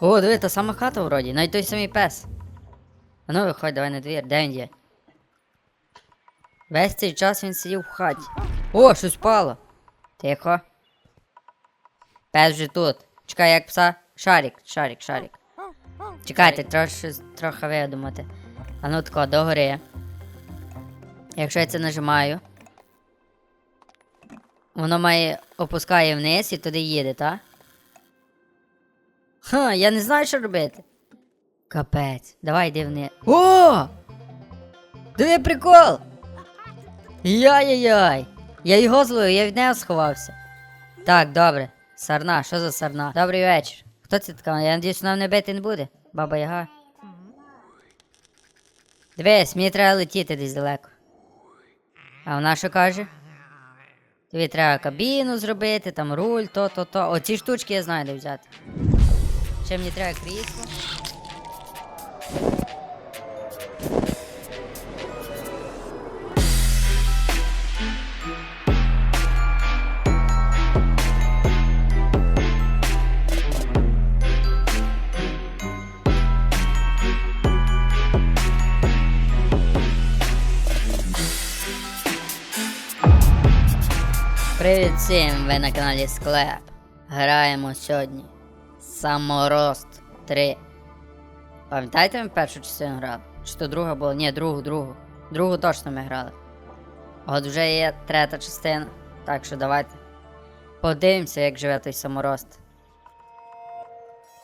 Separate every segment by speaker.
Speaker 1: О, диви, та сама хата вроді, навіть той самий пес. А ну виходь, давай на двір, де він є? Весь цей час він сидів в хаті. О, щось впало. Тихо. Пес вже тут. Чекай, як пса. Шарик, шарик, шарик. Чекайте, щось трохи видумати. А ну тако, догори. Якщо я це нажимаю. Воно має опускає вниз і туди їде, так? Ха, я не знаю, що робити. Капець, давай йди. О! Диви прикол! Яй-яй-яй! Я його злою, я від нього сховався. Так, добре. Сарна, що за сарна? Добрий вечір. Хто це така? Я надіюсь, нам не бити не буде. Баба Яга. Дивись, мені треба летіти десь далеко. А вона що каже? Тобі треба кабіну зробити, там руль, то, то, то. Оці штучки я знаю, де взяти. Ще мені треба крісло. Привіт всім! Ви на каналі Склеп. Граємо сьогодні. Саморост 3. Пам'ятаєте, ми першу частину грали? Чи то друга була? Ні, другу, другу. Другу точно ми грали. От вже є третя частина. Так що давайте. Подивимося, як живе той саморост.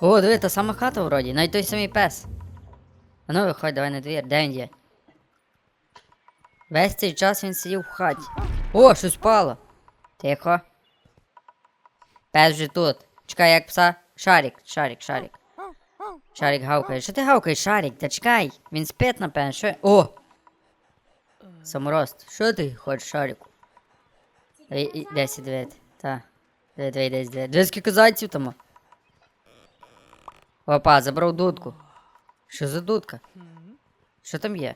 Speaker 1: О, диви, та сама хата вроді, навіть той самий пес. А ну виходь, давай на двір, де він є? Весь цей час він сидів в хаті. О, щось впало. Тихо. Пес вже тут. Чекай, як пса. Шарик, шарик, шарик. Шарик гавкає. Що ти гавкаєш, шарик? Та чекай. Він спить, напевно. Що? О! Саморост. Що ти хочеш, шарику? Десь дивити. Та. Диви, диви, десь диви. Диви, скільки зайців там. Опа, забрав дудку. Що за дудка? Що там є?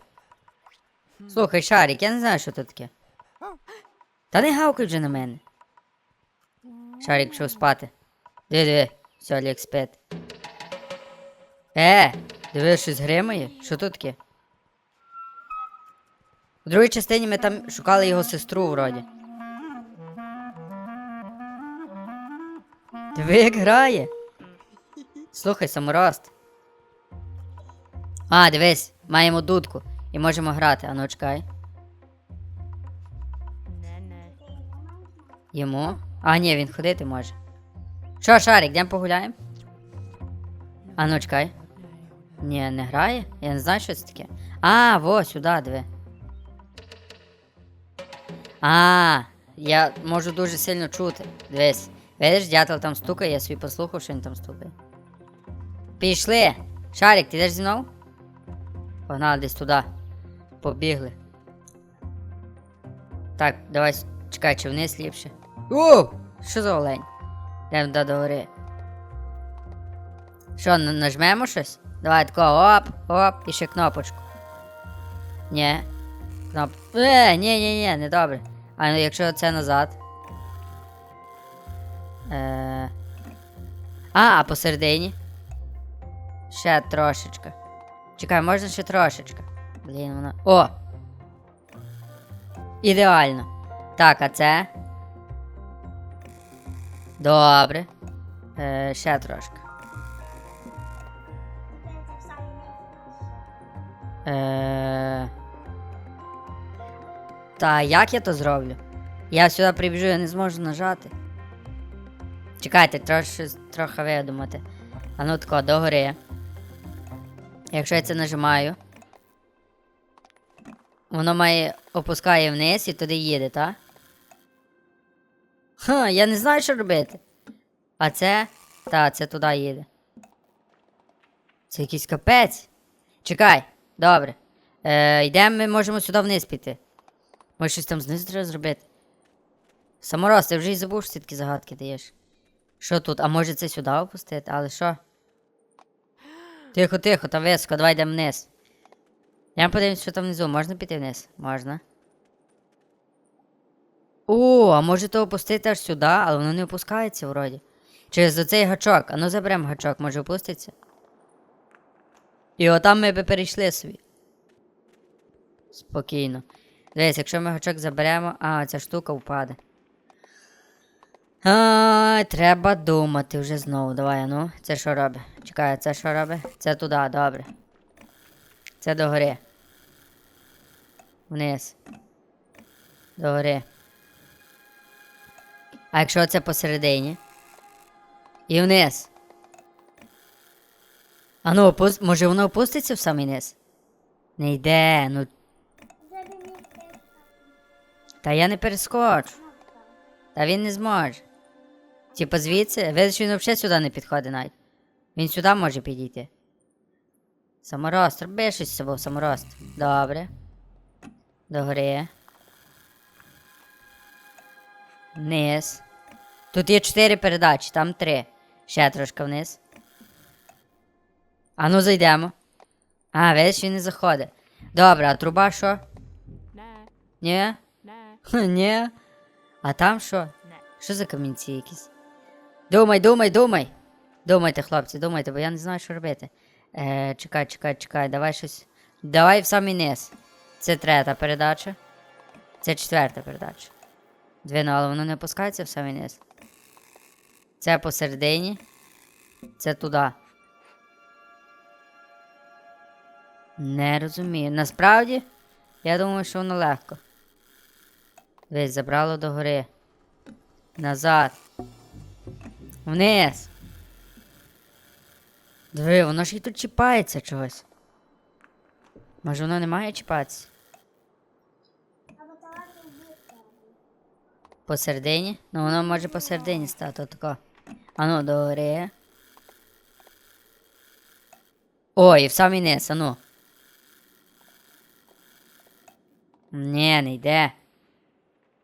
Speaker 1: Слухай, шарик, я не знаю, що тут таке. Та не гавкай вже на мене. Шарик пішов спати. Диви, диви, все, Олег. Е, диви, щось гримає? Що тут таке? У другій частині ми там шукали його сестру вроді. Диви, як грає. Слухай, саморост. А, дивись, маємо дудку і можемо грати. А ну чекай. Йому? А, ні, він ходити може. Що, Шарик, йдемо погуляємо? А ну чекай. Ні, не грає? Я не знаю, що це таке. А, во, сюди, диви. А, я можу дуже сильно чути. Дивись. Видиш, дятел там стукає, я собі послухав, що він там стукає. Пішли! Шарик, ти йдеш зі мною? Погнали десь туди. Побігли. Так, давай, чекай, чи вниз ліпше. О! Що за олень? Йдемо до гори. Що, на- нажмемо щось? Давай тако, оп, оп, і ще кнопочку. Ні. Кноп. Е, ні, ні, ні, не добре. А ну якщо це назад. Е... А, а посередині. Ще трошечка. Чекай, можна ще трошечка. Блін, вона. О! Ідеально. Так, а це. Добре. Е, ще трошки. Е... Та як я то зроблю? Я сюди прибіжу, я не зможу нажати. Чекайте, трошки, трохи видумати. А ну тако, догори. Якщо я це нажимаю. Воно має опускає вниз і туди їде, так? Ха, я не знаю, що робити. А це. Та, це туди їде. Це якийсь капець. Чекай, добре. Е, йдемо, ми можемо сюди вниз піти. Може щось там знизу треба зробити. Самороз, ти вже й забув, що ти загадки даєш. Що тут? А може це сюди опустити? Але що? Тихо, тихо, там високо, давай йдемо вниз. Я подивимось, що там внизу. Можна піти вниз? Можна. О, а може то опустити аж сюди, але воно не опускається вроді. Через оцей гачок. А ну заберемо гачок, може опуститься. І отам ми би перейшли собі. Спокійно. Дивись, якщо ми гачок заберемо, а, ця штука впаде. Ай, треба думати вже знову. Давай, ну. Це що робить? Чекай, це що робить? Це туди, добре. Це догори. Вниз. Догори. А якщо це посередині? І вниз. А ну, опус... може воно опуститься в самий низ? Не йде, ну. Та я не перескочу. Та він не зможе. Типа звідси, видиш, що він взагалі сюди не підходить навіть. Він сюди може підійти. Саморост, роби щось з собою, саморост. Добре. Догори. Вниз. Тут є чотири передачі, там три. Ще трошки вниз. А ну зайдемо. А, видиш, він не заходить. Добре, а труба що? Ні? Ні. А там що? Що за камінці якісь? Думай, думай, думай. Думайте, хлопці, думайте, бо я не знаю, що робити. Е, чекай, чекай, чекай, давай щось. Давай в самий низ. Це третя передача. Це четверта передача. Дві, ну, але воно не опускається в самий низ. Це посередині. Це туди. Не розумію. Насправді, я думаю, що воно легко. Дивись, забрало до гори. Назад. Вниз. Диви, воно ж і тут чіпається чогось. Може воно не має чіпатися? Посередині? Ну воно може посередині стати отако. Ану, до гори. Ой, і в самий низ, ану. Ні, не йде.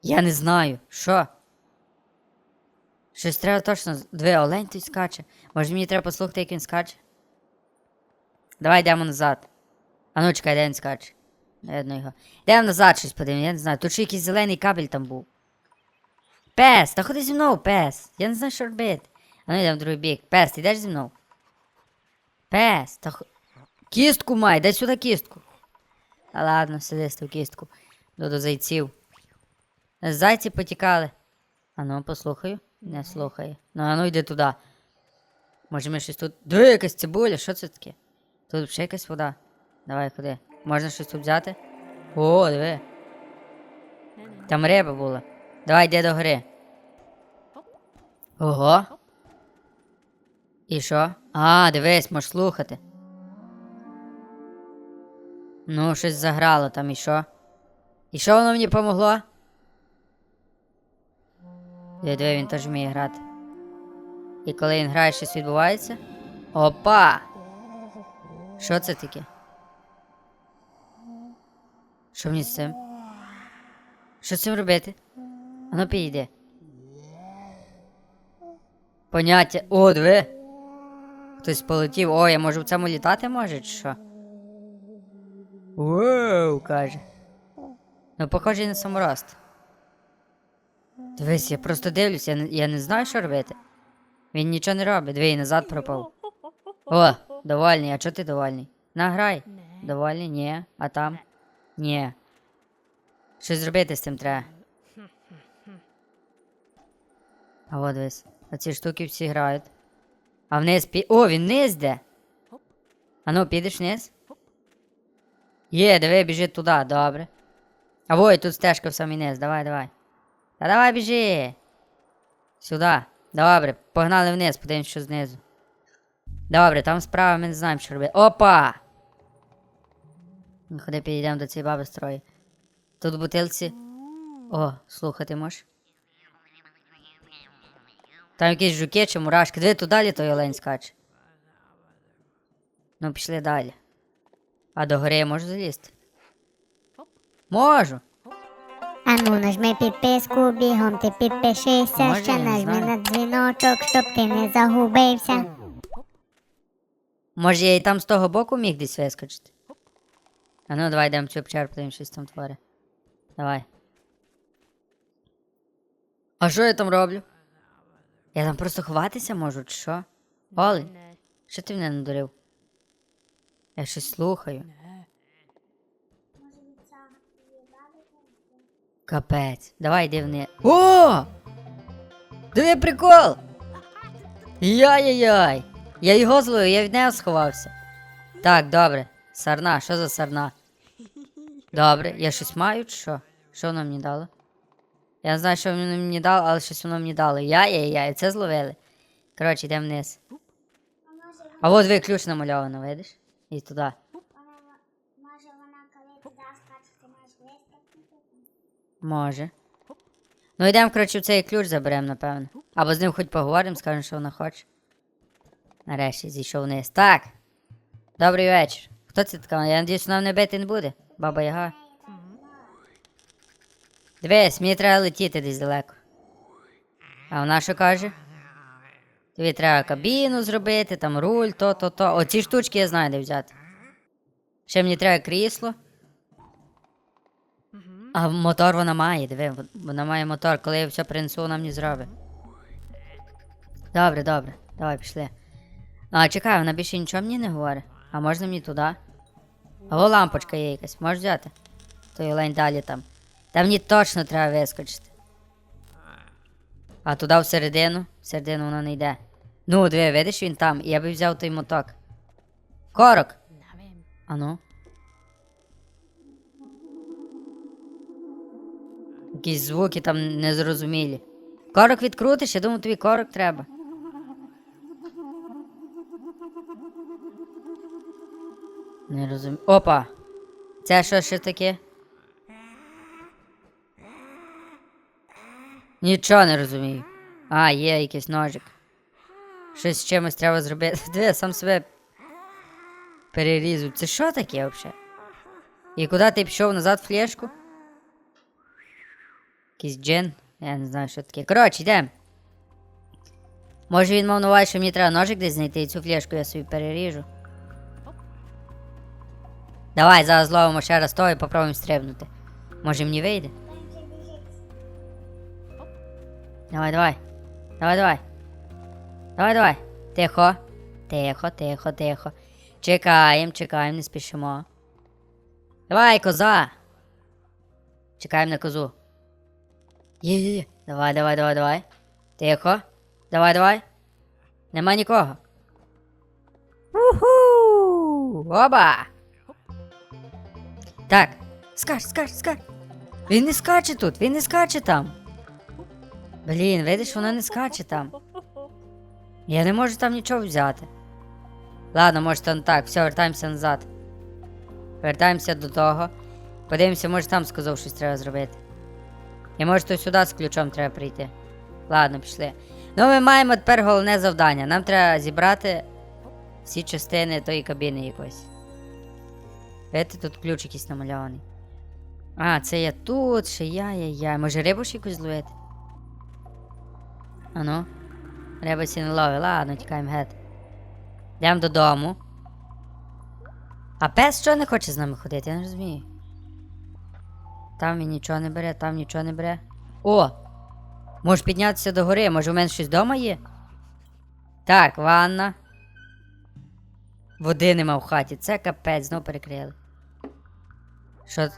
Speaker 1: Я не знаю. Що? Щось треба точно. Диви, олень тут скаче. Може мені треба послухати, як він скаче? Давай йдемо назад. А ну чекай, де він скаче. Не видно його. Йдемо назад щось подивимо, я не знаю. Тут ще якийсь зелений кабель там був. Пес, та ходи зі мною, пес. Я не знаю, що робити. А ну йдемо в другий бік. Пес, ти йдеш зі мною? Пес, та хо... Кістку май, дай сюди кістку. Та ладно, сиди з ту кістку. До до зайців. Зайці потікали. А ну, послухаю. Не слухає. Ну, а ну йди туди. Може ми щось тут. Де якась цибуля, що це таке? Тут ще якась вода. Давай куди. Можна щось тут взяти? О, диви. Там риба була. Давай йди до гори. Ого. І що? А, дивись, можеш слухати. Ну, щось заграло там і що? І що воно мені помогло? Диви, він теж вміє грати. І коли він грає, щось відбувається. Опа! Що це таке? Що мені з цим? Що з цим робити? Ану підійди. Поняття. О, диви. Хтось полетів. О, я можу в цьому літати може, чи що? Воу, каже. Ну, похожий на саморост. Дивись, я просто дивлюсь, я не, я не знаю, що робити. Він нічого не робить, диви, і назад пропав. О, довольний, а чого ти довольний? Награй. Довольний? Ні. А там? Ні. Щось зробити з цим треба. А от дивись. Оці штуки всі грають. А вниз пі. О, він вниз де. А ну, підеш вниз? Є, диви, біжи туди, добре. А ой, тут стежка в самий низ, давай, давай. Та давай біжи. Сюди. Добре, погнали вниз, подивимось, що знизу. Добре, там справа ми не знаємо, що робити. Опа! Ну, Ходи підійдемо до цієї баби строї. Тут бутилці. О, слухати можеш? Там якісь жуки чи мурашки. Диви туди далі той олень скаче. Ну, пішли далі. А до гори я можу залізти? Можу.
Speaker 2: Ану, нажми підписку, бігом ти підпишися,
Speaker 1: Може,
Speaker 2: ще
Speaker 1: я не
Speaker 2: нажми
Speaker 1: знаю.
Speaker 2: на дзвіночок, щоб ти не загубився.
Speaker 1: Може, я і там з того боку міг десь вискочити. А ну, давай йдемо цю печеру, подивимось, щось там творить. Давай. А що я там роблю? Я там просто ховатися можу, чи що? Олень, що ти мене надурив? Я щось слухаю. Капець. Давай йди вниз. О! Диви прикол! Яй-яй-яй! Я його злою, я від нього сховався. Так, добре. Сарна, що за сарна? Добре, я щось маю чи що? Що воно мені дало? Я знаю, що воно мені дало, але щось воно мені дало. Яй-яй-яй, це зловили. Коротше, йдемо вниз. А от ви ключ намальовано, видиш? І туди.
Speaker 2: Може вона.
Speaker 1: Ну йдемо, коротше, в цей ключ заберемо, напевно. Або з ним хоч поговоримо, скажемо, що вона хоче. Нарешті зійшов вниз. Так. Добрий вечір. Хто це така? Я надіюсь, нам не бити не буде. Баба Яга. Дивись, мені треба летіти десь далеко. А вона що каже? Тобі треба кабіну зробити, там руль, то, то. Оці штучки я знаю, де взяти. Ще мені треба крісло. А мотор вона має, диви, вона має мотор, коли я все принесу, вона мені зробить. Добре, добре, давай пішли. А, чекай, вона більше нічого мені не говорить. А можна мені туди? Або лампочка є якась, можеш взяти? Той лень далі там. Та мені точно треба вискочити. А туди всередину? Всередину вона не йде. Ну, диви, видиш він там, і я би взяв той моток. Корок! А ну. Якісь звуки там незрозумілі. Корок відкрутиш, я думаю, тобі корок треба. Не розумію. Опа! Це що ще таке? Нічого не розумію. А, є якийсь ножик. Щось з чимось треба зробити. Диви, сам себе перерізав. Це що таке взагалі? І куди ти пішов назад флешку? Якийсь джин? Я не знаю, що таке. Коротше, йдемо. Може він мав на увазі, що мені треба ножик десь знайти і цю флешку я собі переріжу. Давай, зараз зловимо ще раз того і попробуємо стрибнути. Може мені вийде? Давай, давай. Давай, давай. Давай, давай. Тихо. Тихо, тихо, тихо. Чекаємо, чекаємо, не спішимо. Давай, коза. Чекаємо на козу. Є, є, є. Давай, давай, давай, давай. Тихо. Давай, давай. Нема нікого. Уху! Оба! Так. Скач, скач, скач. Він не скаче тут, він не скаче там. Блін, видиш, вона не скаче там. Я не можу там нічого взяти. Ладно, може там так, все, вертаємося назад. Вертаємося до того. Подивимося, може там сказав, щось треба зробити. І може то сюди з ключом треба прийти. Ладно, пішли. Ну, ми маємо тепер головне завдання. Нам треба зібрати всі частини тої кабіни якоїсь. Видите, тут ключ якийсь намальований. А, це я тут, ще я, я, я. Може рибу ж якусь зловити? Ану. Риба сі не лови, ладно, тікаємо геть. Йдемо додому. А пес що не хоче з нами ходити, я не розумію. Там він нічого не бере, там нічого не бере. О! Можеш піднятися до гори, може у мене щось вдома є? Так, ванна. Води нема в хаті, це капець, знов перекрили. Що?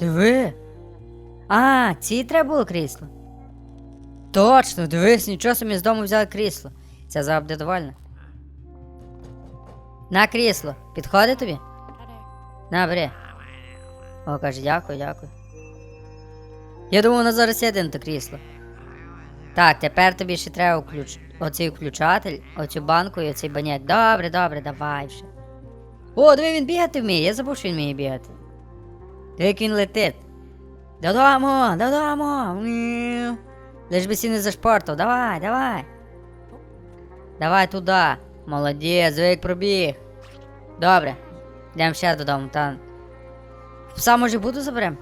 Speaker 1: Диви. А, ці треба було крісло. Точно, дивись, нічого собі з дому взяли крісло. Зала буде. На крісло. Підходить тобі? На. О, каже, дякую, дякую. Я думав, вона зараз сяде на то крісло. Так, тепер тобі ще треба включ... оцей включатель, оцю банку і оцей баняк. Добре, добре, давай вже. О, диви, він бігати вміє, я забув, що він вміє бігати. Як він летить. Додому, додому. Лиш би сі не зашпортав, давай, давай. Давай туди. Молодець, диви, як пробіг. Добре. Йдемо ще додому, та. Пса може буду заберем?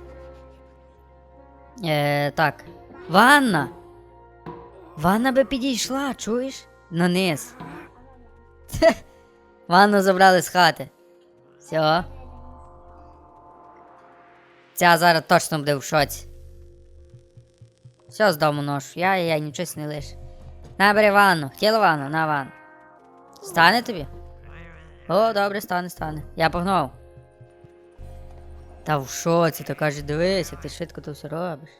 Speaker 1: Е, так. Ванна. Ванна би підійшла, чуєш? На низ. Ванну забрали з хати. Все. Ця зараз точно буде в шоці. Все з дому ношу. Я, я нічого не лишу. Набери ванну. Хотіла ванну? На ванну. Стане тобі? О, добре, стане, стане. Я погнав. Та в шоці, то каже, дивись, як ти швидко то все робиш.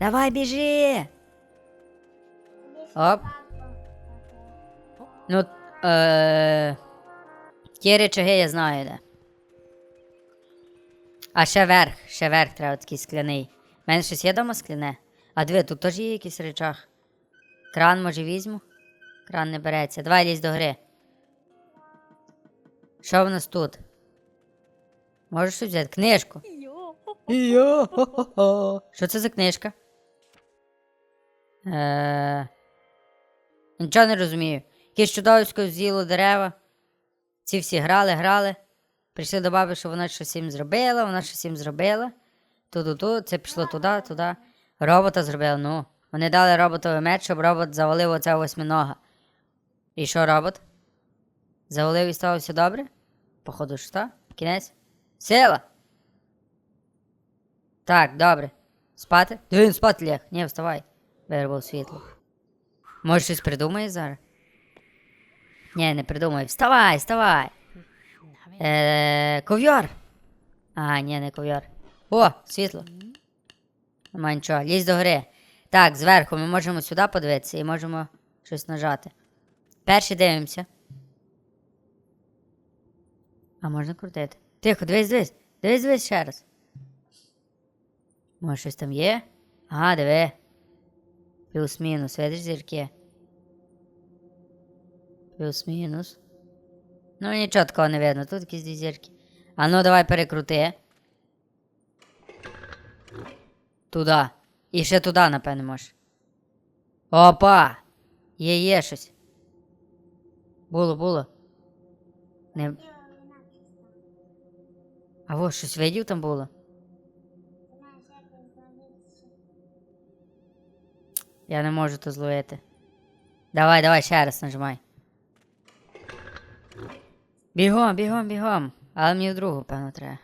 Speaker 1: Давай біжи! Оп. Ну, е... ті речаги я знаю, де. А ще верх, ще верх треба такий скляний. У мене щось є дома скляне. А диви, тут теж є якийсь речах. Кран може візьму? Кран не береться. Давай лізь до гри. Що в нас тут? Можеш щось взяти? Книжку. Йо. Що це за книжка? Е... Нічого не розумію. Якесь чудовисько з'їло дерева. Ці всі грали, грали. Прийшли до баби, що вона щось їм зробила, вона щось їм зробила. Ту-ту-ту, це пішло туди, туди. Робота зробила, ну. Вони дали роботовий меч, щоб робот завалив оця восьминога. І що робот? Завалив і стало все добре? Походу, що так? Кінець? Сила! Так, добре. Спати? Диви, він спати ляг. Ні, вставай. Виробив світло. Може, щось придумає зараз? Ні, не придумай. Вставай, вставай. Е, ков'яр. А, ні, не ков'яр. О, світло. Нема нічого. Лізь до гри. Так, зверху ми можемо сюди подивитися і можемо щось нажати. Перший дивимося. А можна крутити? Тихо, дивись, дивись. Дивись, дивись ще раз. Може, щось там є? Ага, диви. Плюс-мінус, видиш зірки? Плюс-мінус. Ну, нічого такого не видно, тут якісь дві зірки. А ну давай перекрути. Туди. І ще туди, напевно, можеш. Опа! Є, є щось. Було, було. Не... А во, щось видів там було? Я не можу то зловити. Давай, давай, ще раз нажимай. Бігом, бігом, бігом. Але мені в другу, певно, треба.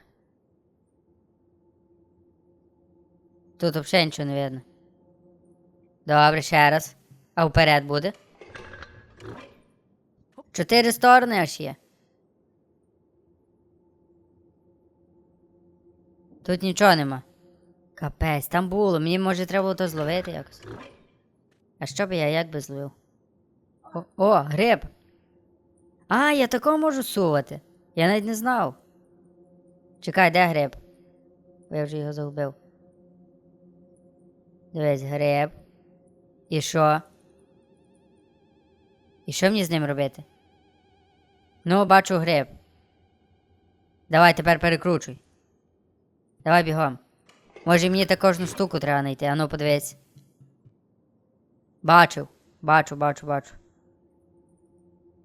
Speaker 1: Тут взагалі нічого не видно. Добре, ще раз. А вперед буде. Чотири сторони аж є. Тут нічого нема. Капець, там було. Мені може треба було то зловити якось. А що б я як би зловив? О, о, гриб! А, я такого можу сувати. Я навіть не знав. Чекай, де гриб? Бо Я вже його загубив. Дивись, гриб. І що? І що мені з ним робити? Ну, бачу гриб. Давай тепер перекручуй. Давай бігом. Може мені такожну штуку треба знайти, ану подивись. Бачив, бачу, бачу, бачу.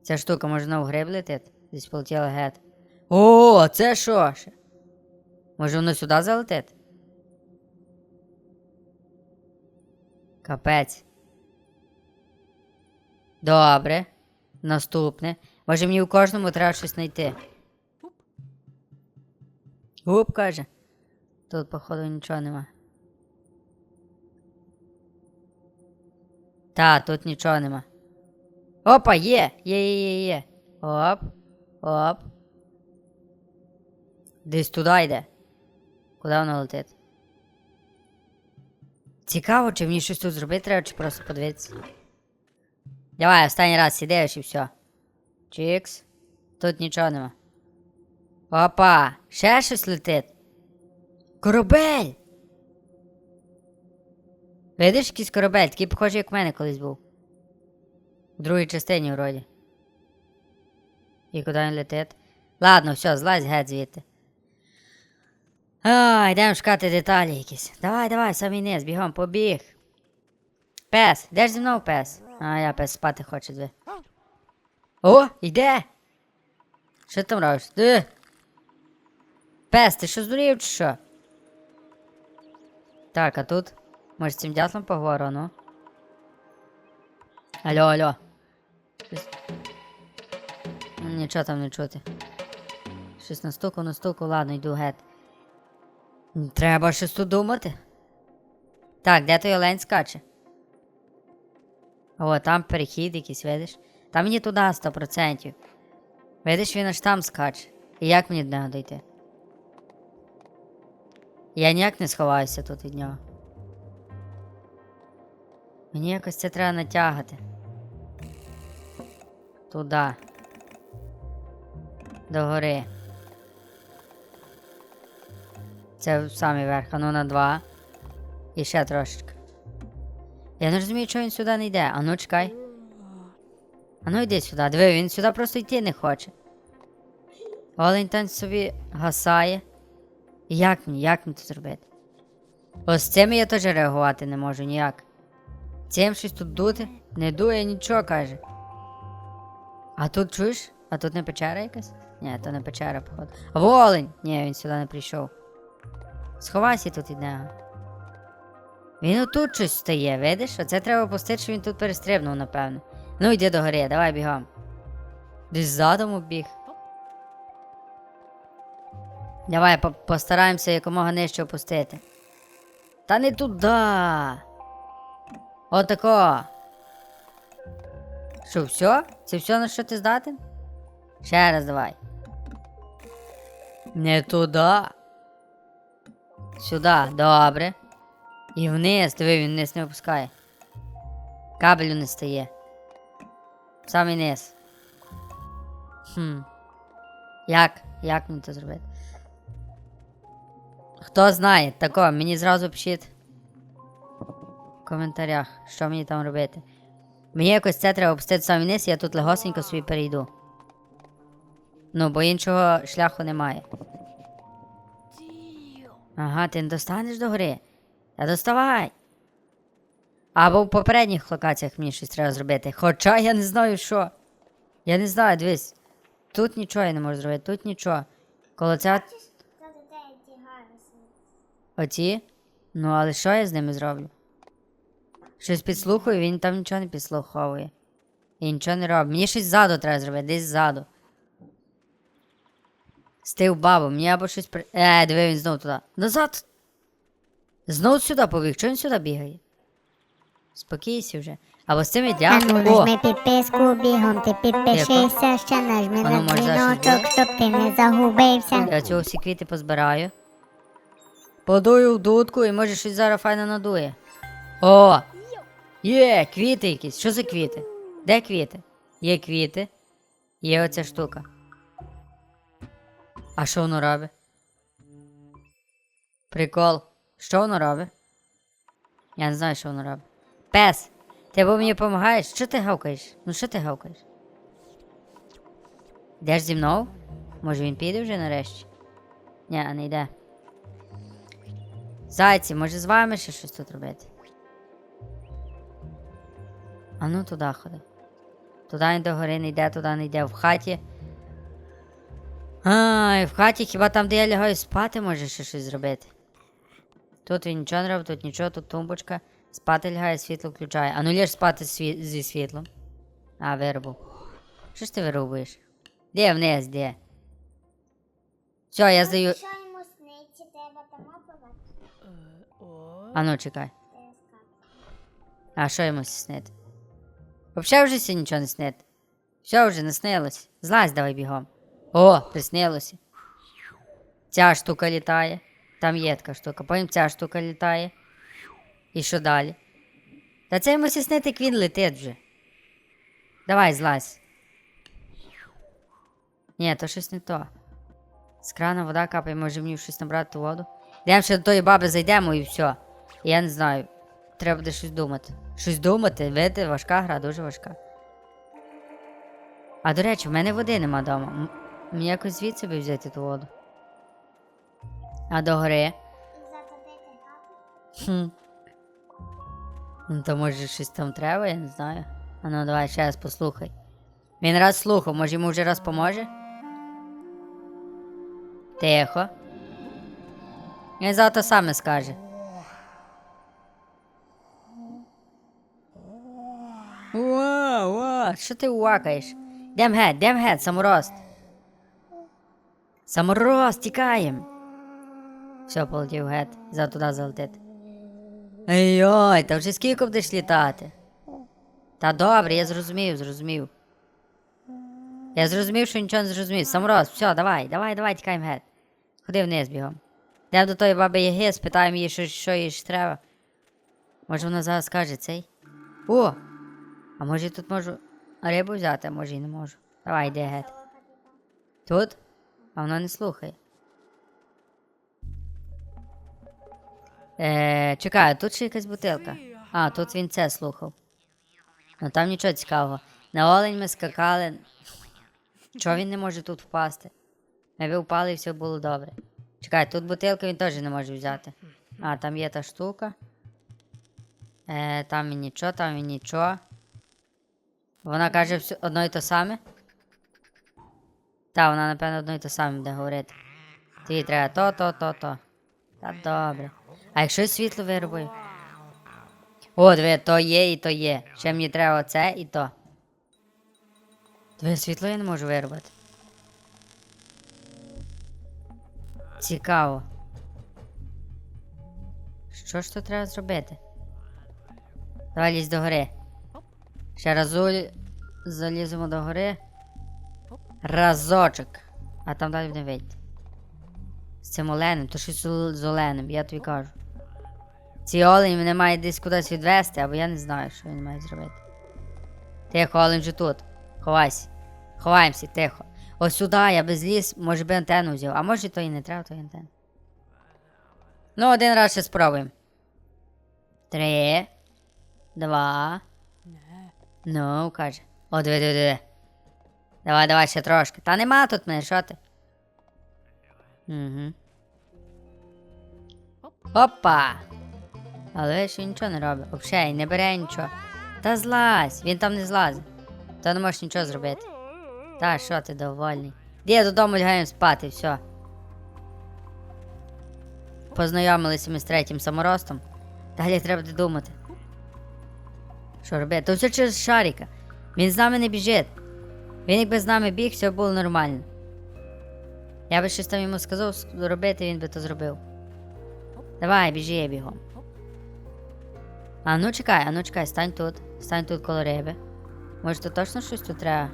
Speaker 1: Ця штука може знову гриб? Десь полетіла гет. О, це що ще? Може воно сюди залетить? Капець. Добре. Наступне. Може мені у кожному треба щось знайти. Губ каже. Тут, походу, нічого нема. Та, тут нічого нема. Опа, є! Є, є, є, є. Оп. Оп. Десь туди йде. Куди воно летить? Цікаво, чи мені щось тут зробити треба, чи просто подивитися. Давай, останній раз сідеш і все. Чікс. Тут нічого нема. Опа! Ще щось летить. Корабель! Видиш якийсь корабель, такий похожий, як в мене колись був. У другій частині вроді. І куди він летить? Ладно, все, злазь геть звідти. А, йдемо шукати деталі якісь. Давай, давай, самий низ, бігом, побіг. Пес, де ж зі мною пес? А, я пес спати хоче дві. О, йде! Що ти там робиш? Ти? Пес, ти що здурів чи що? Так, а тут? Може з цим дятлом поговорю, ну? Алло, алло. Нічого там не чути. Щось настуку, настуку, ладно, йду геть. М, Треба щось тут думати. Так, де той олень скаче? О, там перехід якийсь, видиш? Там мені туди 100%. Видиш, він аж там скаче. І як мені до нього дойти? Я ніяк не сховаюся тут від нього. Мені якось це треба натягати. Туди. До гори. Це в самий верх, ну на два. І ще трошечки. Я не розумію, чого він сюди не йде. А ну чекай. А ну йди сюди. Диви, він сюди просто йти не хоче. Олень собі гасає. І Як мені, як мені це зробити? Ось з цим я теж реагувати не можу ніяк. Цим щось тут дути? Не дує нічого, каже. А тут чуєш? А тут не печера якась? Ні, то не печера, походу. А во! Ні, він сюди не прийшов. Сховайся тут нього. Він отут щось стає, видиш? Оце треба пустити, що він тут перестрибнув, напевно. Ну йди до гори, давай бігом. Десь задом біг. Давай по- постараємося якомога нижче опустити. Та не туди. Отако. Що, все? Це все на що ти здатен? Ще раз давай. Не туди. Сюди, добре. І вниз, диви, він вниз не опускає. Кабелю не стає. Самий низ. Хм. Як? Як мені це зробити? Хто знає, тако, мені зразу пишіть в коментарях, що мені там робити. Мені якось це треба опустити самий низ, я тут легосенько собі перейду. Ну, бо іншого шляху немає. Ага, ти не достанеш до гори. Та доставай. Або в попередніх локаціях мені щось треба зробити. Хоча я не знаю що. Я не знаю, дивись. Тут нічого я не можу зробити, тут нічого. Коло ця. Оці? Ну, але що я з ними зроблю? Щось підслухаю, він там нічого не підслуховує. І нічого не робить. Мені щось ззаду треба зробити, десь ззаду. Стив бабу, мені або щось при. Е, диви, він знов туди. Назад! Знов сюди побіг. Чого він сюди бігає? Спокійся вже. Або з цим
Speaker 2: А
Speaker 1: ідеально.
Speaker 2: ну
Speaker 1: О!
Speaker 2: нажми підписку бігом, ти підпишися, ще нажми
Speaker 1: Воно
Speaker 2: на
Speaker 1: може зараз
Speaker 2: дзвіночок, щоб ти не загубився.
Speaker 1: Я цього всі квіти позбираю. Подую в дудку і може щось зараз файно надує. О! Є, квіти якісь. Що за квіти? Де квіти? Є квіти. Є оця штука. А що воно робить? Прикол. Що воно робить? Я не знаю, що воно робить. Пес! Ти або мені допомагаєш? Що ти гавкаєш? Ну що ти гавкаєш? Йдеш зі мною? Може він піде вже нарешті? Ні, не йде. Зайці, може з вами ще щось тут робити? А ну туди ходи. Туди він до гори не йде, туди не йде. В хаті. Ай, в хаті хіба там, де я лягаю спати, може ще щось зробити. Тут він нічого не робить, тут нічого, тут тумбочка. Спати лягає, світло включає. А ну лєш спати сві- зі світлом. А, вирубав. Що ж ти вирубуєш? Де вниз, де? Все, я здаю. А ну чекай. А що йому снити? Взагалі вже сі нічого не снити. Все вже не снилось. Злазь давай бігом. О, приснилося. Ця штука літає. Там є така штука. Потім ця штука літає. І що далі? Та це йому снити, як він летить вже. Давай, злазь. Ні, то щось не то. З крана вода капає, може мені щось набрати воду. Йдемо ще до тої баби зайдемо і все. Я не знаю. Треба буде щось думати. Щось думати, видите, важка гра, дуже важка. А до речі, в мене води нема вдома. Якось звідси би взяти ту воду. А до гори. Хм. Ну, то може щось там треба, я не знаю. А ну давай ще раз послухай. Він раз слухав, може йому вже раз поможе? Тихо. Він завтра саме скаже. Уа, уа, що ти уакаєш? Дем геть, дем геть, саморост. Саморост, тікаєм. Все, полетів геть, за туди залетить. Ой-ой, та вже скільки будеш літати? Та добре, я зрозумів, зрозумів. Я зрозумів, що нічого не зрозумів. Самороз, все, давай, давай, давай, тікаємо геть. Ходи вниз бігом. Йдемо до тої баби Яги, спитаємо її, що, що їй ж треба. Може вона зараз скаже цей. О! А може я тут можу рибу взяти, а може і не можу. Давай, йди геть. Тут? А вона не слухає. Е, чекай, тут ще якась бутилка. А, тут він це слухав. Ну там нічого цікавого. На олень ми скакали. Чого він не може тут впасти? Ми би впали і все було добре. Чекай, тут бутилку він теж не може взяти. А, там є та штука. Е, там і нічого, там і нічого. Вона каже всю- одно і те саме. Та, вона, напевно, одно і те саме буде говорити. Тобі треба то, то, то, то. Та добре. А якщо світло вирубую? О, диви, то є і то є. Ще мені треба оце і то. Диви, світло я не можу вирубати. Цікаво. Що ж тут треба зробити? Давай лізь до гори. Ще разу заліземо до гори. Разочок. А там далі не вийти. З цим оленем, то щось з- оленем, я тобі кажу. Ці олень мене має десь кудись відвести, або я не знаю, що він має зробити. Тихо, олень вже тут. Ховайся. Ховаємося, тихо. Ось сюди я би зліз, може би антенну взяв. А може то і не треба, то і антенну. Ну, один раз ще спробуємо. Три. Два. Ну, каже. О, диви, диви, диви. Давай, давай ще трошки. Та нема тут мене, що ти? Угу. Опа! Але ще нічого не робить. Взагалі, не бере нічого. Та злазь, він там не злазить. Та не можеш нічого зробити. Та що ти довольний? Де додому лягаємо спати, все. Познайомилися ми з третім саморостом. Далі треба додумати. Що робити? То все через шарика. Він з нами не біжить. Він якби з нами біг, все було нормально. Я би щось там йому сказав робити, він би то зробив. Давай, біжи бігом. А ну чекай, а ну чекай, стань тут. Стань тут коло риби. Може, то точно щось тут треба?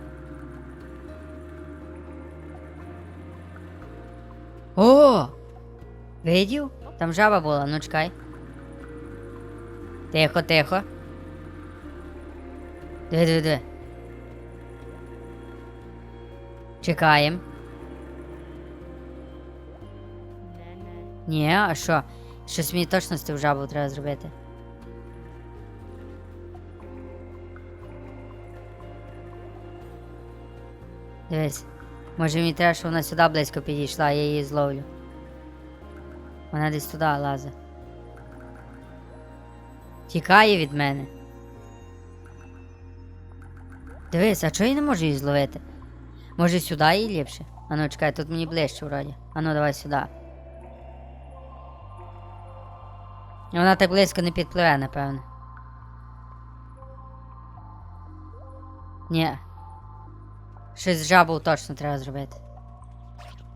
Speaker 1: О! Видів? Там жаба була, ну чекай. Тихо, тихо. Диви, диви, диви. Чекаємо. Ні, а що? Щось мені точно з цим жабу треба зробити. Дивись. Може мені треба, щоб вона сюди близько підійшла, я її зловлю. Вона десь туди лазить. Тікає від мене. Дивись, а чого я не можу її зловити? Може сюди їй ліпше? Ану, чекай, тут мені ближче вроді. Ану, давай сюди. Вона так близько не підпливе, напевно. Ні. Щось з жабу точно треба зробити.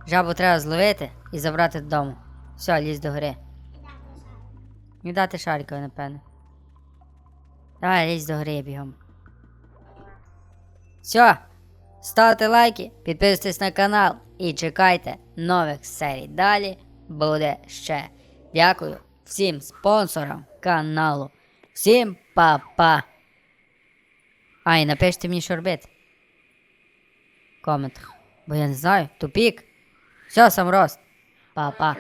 Speaker 1: Жабу треба зловити і забрати додому. Все, лізь до гори. І дати шарикові, напевно. Давай, лізь до гори бігом. Все. Ставте лайки, підписуйтесь на канал і чекайте нових серій. Далі буде ще. Дякую всім спонсорам каналу. Всім па-па. А, і напишіть мені, що робити. В. Бо я не знаю. Тупік. Все, сам рост. Па-па.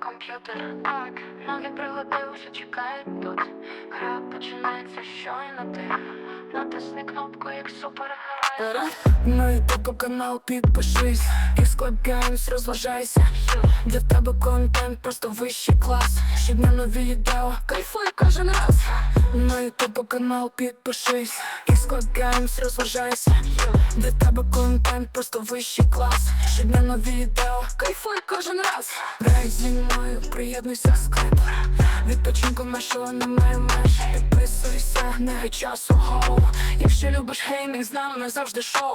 Speaker 3: Комп'ютер так, ноги пригодився, чекають тут. Гра починається щойно ти. Натисни кнопку, як супергерой.
Speaker 4: На ютуб канал підпишись. І складаємось, розважайся. Для тебе контент просто вищий клас. Щодня нові відео, кайфуй кожен раз. На ютуб канал підпишись. І складаємось, розважайся. Для тебе контент просто вищий клас. Щодня нові відео, кайфуй кожен раз. Грай зі мною, приєднуйся скайпер Відпочинку нашого немає меж Підписуйся, не часу хоу Якщо любиш геймінг, з нами завжди шоу